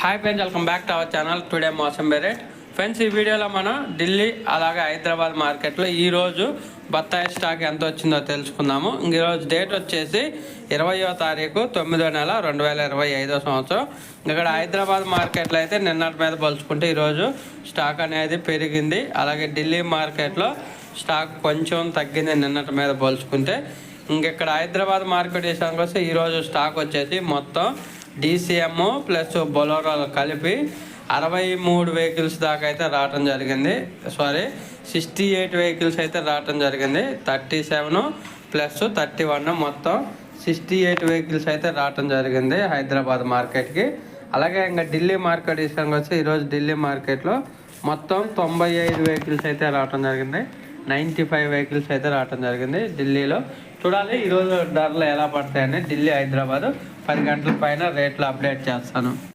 Hi friends welcome back to our channel today మోసం బెరెట్ friends ఈ వీడియోలో మనం ఢిల్లీ అలాగే హైదరాబాద్ మార్కెట్లో ఈరోజు బత్తాయి స్టాక్ ఎంత వచ్చిందో తెలుసుకుందాము. ఇంక ఈరోజు డేట్ వచ్చేసి ఇరవయో తారీఖు తొమ్మిదో నెల రెండు వేల ఇరవై ఐదో సంవత్సరం. ఇక్కడ హైదరాబాద్ మార్కెట్లో అయితే నిన్నటి మీద పోల్చుకుంటే ఈరోజు స్టాక్ అనేది పెరిగింది. అలాగే ఢిల్లీ మార్కెట్లో స్టాక్ కొంచెం తగ్గింది నిన్నటి మీద పోల్చుకుంటే. ఇంకెక్కడ హైదరాబాద్ మార్కెట్ విషయానికి వస్తే ఈరోజు స్టాక్ వచ్చేసి మొత్తం డీసీఎం ప్లస్ బొలోరోలు కలిపి అరవై మూడు వెహికల్స్ దాకా అయితే రావటం జరిగింది. సారీ సిక్స్టీ ఎయిట్ వెహికల్స్ అయితే రావటం జరిగింది. Thirty seven plus thirty one మొత్తం సిక్స్టీ ఎయిట్ వెహికల్స్ అయితే రావటం జరిగింది హైదరాబాద్ మార్కెట్కి. అలాగే ఇంకా ఢిల్లీ మార్కెట్ విషయానికి వచ్చి ఈరోజు ఢిల్లీ మార్కెట్లో మొత్తం తొంభై ఐదు వెహికల్స్ అయితే రావటం జరిగింది. నైంటీ ఫైవ్ వెహికల్స్ అయితే రావటం జరిగింది ఢిల్లీలో. చూడాలి ఈరోజు ధరలు ఎలా పడతాయని ఢిల్లీ హైదరాబాద్. పది గంటల పైన రేట్లు అప్డేట్ చేస్తాను.